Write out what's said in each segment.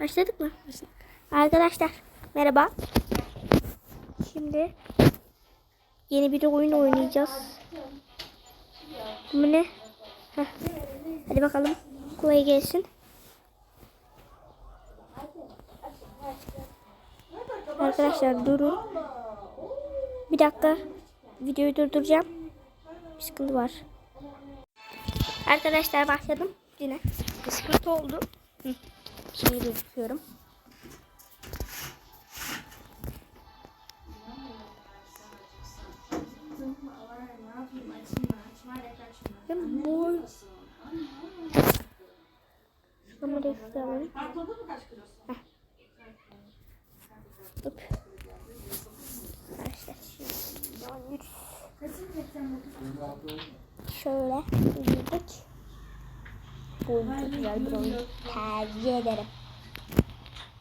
Başladık mı? Arkadaşlar merhaba. Şimdi yeni bir oyun oynayacağız. Bu ne? Heh. Hadi bakalım. Kolay gelsin. Arkadaşlar durun. Bir dakika. Videoyu durduracağım. Bir sıkıntı var. Arkadaşlar başladım. Yine bir sıkıntı oldu. Hı. Şimdi gözüküyorum. Ben bu kamerayı tutalım. Heh. Hop. Arkadaşlar şimdi şöyle girdik. Bu çok güzel bir oyun. Tercih ederim.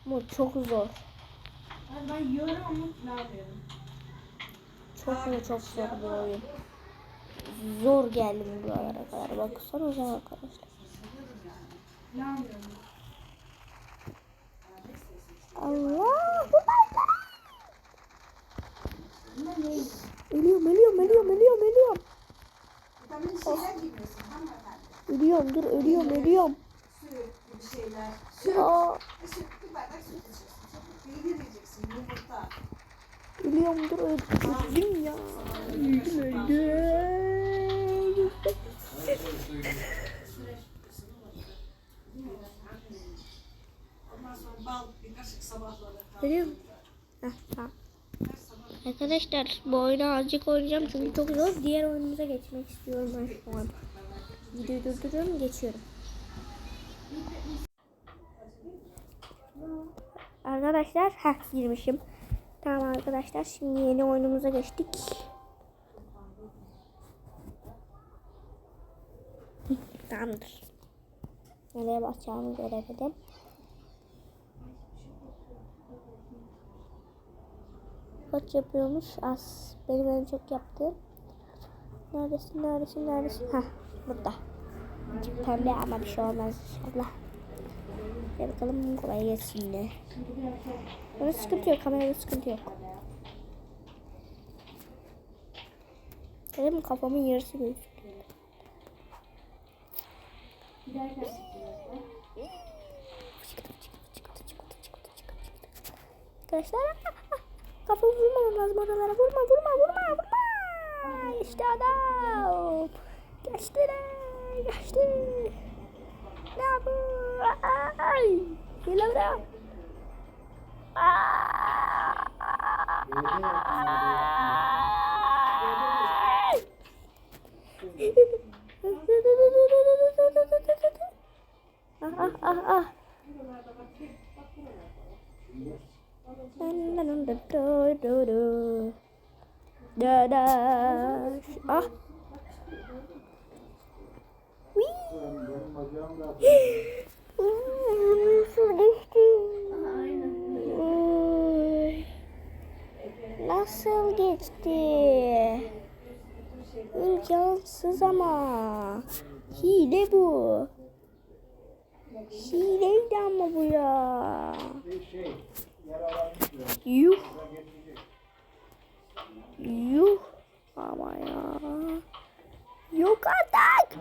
Bu çok zor. Ben yiyorum ama kullanmıyorum. Çok zor, çok zor bir oyun. Zor geldi buralara kadar. Baksanıza arkadaşlar. Kullanmıyorum. Allahu Ekber. Ölüyorum, ölüyorum, ölüyorum, ölüyorum, ölüyorum. Vitamin şeyler hanımefendi. Ölüyorum, dur, ölüyorum, ölüyorum. Süt gibi şeyler. Süt. Aa, Süt. Bir bardak süt içeceksin. Sonra peynir yiyeceksin. Yumurta. ölüyorum, dur, öldüm, ya. Öldüm. Heh, tamam. Arkadaşlar bu oyunu azıcık oynayacağım çünkü çok zor. Diğer oyunumuza geçmek istiyorum ben şu an. Videoyu durduruyorum geçiyorum. Arkadaşlar ha girmişim. Tamam arkadaşlar şimdi yeni oyunumuza geçtik. Tamamdır. Nereye basacağımı göremedim. Kaç yapıyormuş? Az. Benim en çok yaptığım. Neredesin, neredesin, neredesin? Hah, burada. Pembe ama bir şey olmaz inşallah. Hadi bakalım kolay gelsin de. Burada sıkıntı yok, kamerada sıkıntı yok. Benim kafamın yarısı gözüküyor. Arkadaşlar kafa vurmamam lazım oralara vurma vurma vurma vurma işte adam geçti de geçti ne yapıyor ay gel buraya Ay! ah ah ah ah Da da. Ah. Nasıl geçti? Ay. Nasıl geçti? İmkansız ama. Hile bu. Hileydi ama bu ya. Yuh. Yuh. Ama ya. Yok artık.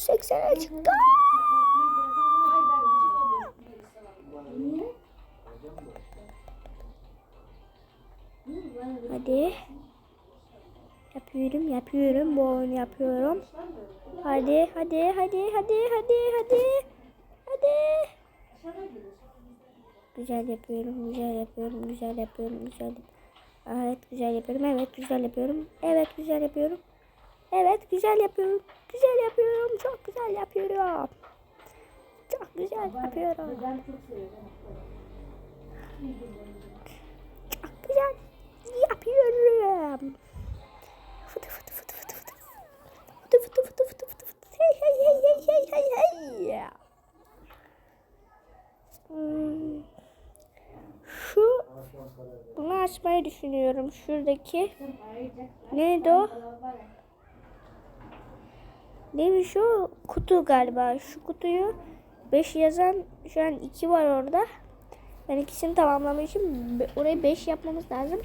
80'e çıktı. Hadi. Yapıyorum, yapıyorum. Bu oyunu yapıyorum. Hadi, hadi, hadi, hadi, hadi, hadi. Hadi. Güzel yapıyorum, güzel yapıyorum, güzel yapıyorum, güzel. Evet, güzel yapıyorum. Evet, güzel yapıyorum. Evet, güzel yapıyorum. Evet, güzel yapıyorum. Güzel yapıyorum. Çok güzel yapıyorum. Çok güzel yapıyorum. Çok güzel yapıyorum. Fıtı fıtı fıtı fıtı fıtı. Fıtı fıtı fıtı fıtı fıtı fıtı. Hey hey hey hey hey hey hey. Hmm. Şu bunu açmayı düşünüyorum. Şuradaki neydi o? Neymiş o? Kutu galiba. Şu kutuyu 5 yazan şu an 2 var orada. Ben ikisini tamamlamışım. Orayı 5 yapmamız lazım.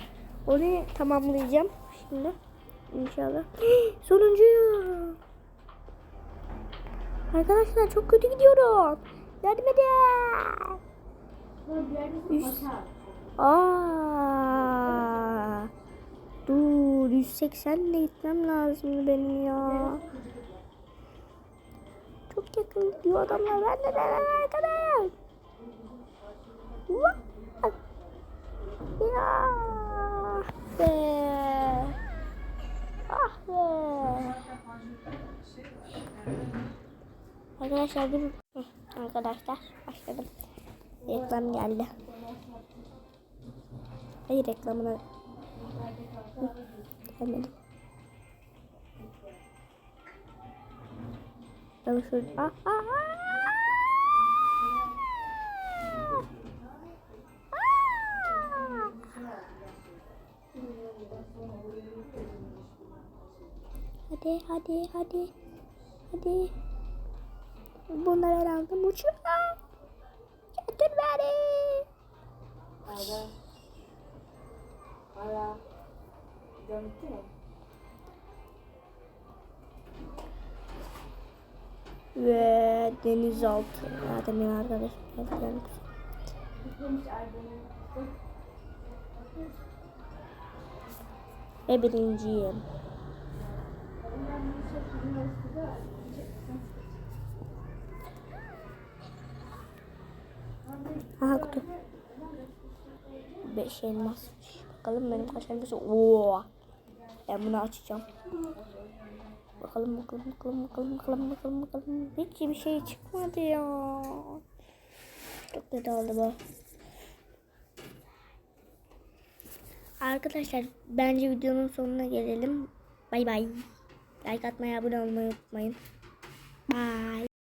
Onu tamamlayacağım şimdi. İnşallah. Sonuncuyum. Arkadaşlar çok kötü gidiyorum. Yardım edin. Üst. Aa. Dur 180 ile gitmem lazım benim ya. Çok yakın gidiyor adamlar. Ben de ben arkadaş. Vah! Ya be. Ah be. Arkadaşlar. Hı, Arkadaşlar başladım. Reklam geldi. Hayır reklamına Hı, Ben şöyle ah ah ah. Hadi hadi hadi. Hadi. Bunları aldım uçuyorum. Götür beni. Ara. Ara. Döndü mü? Ve denizaltı. Zaten benim arkadaşım. geldi. Ve birinciyim. Aha kutu. Beş elmasmış. Bakalım benim kaç elması. Oo. Ben bunu açacağım. Bakalım bakalım bakalım bakalım bakalım bakalım bakalım. Hiç bir şey çıkmadı ya. Çok kötü oldu bu. Arkadaşlar bence videonun sonuna gelelim. Bay bay. Like atmayı, abone olmayı unutmayın. Bye.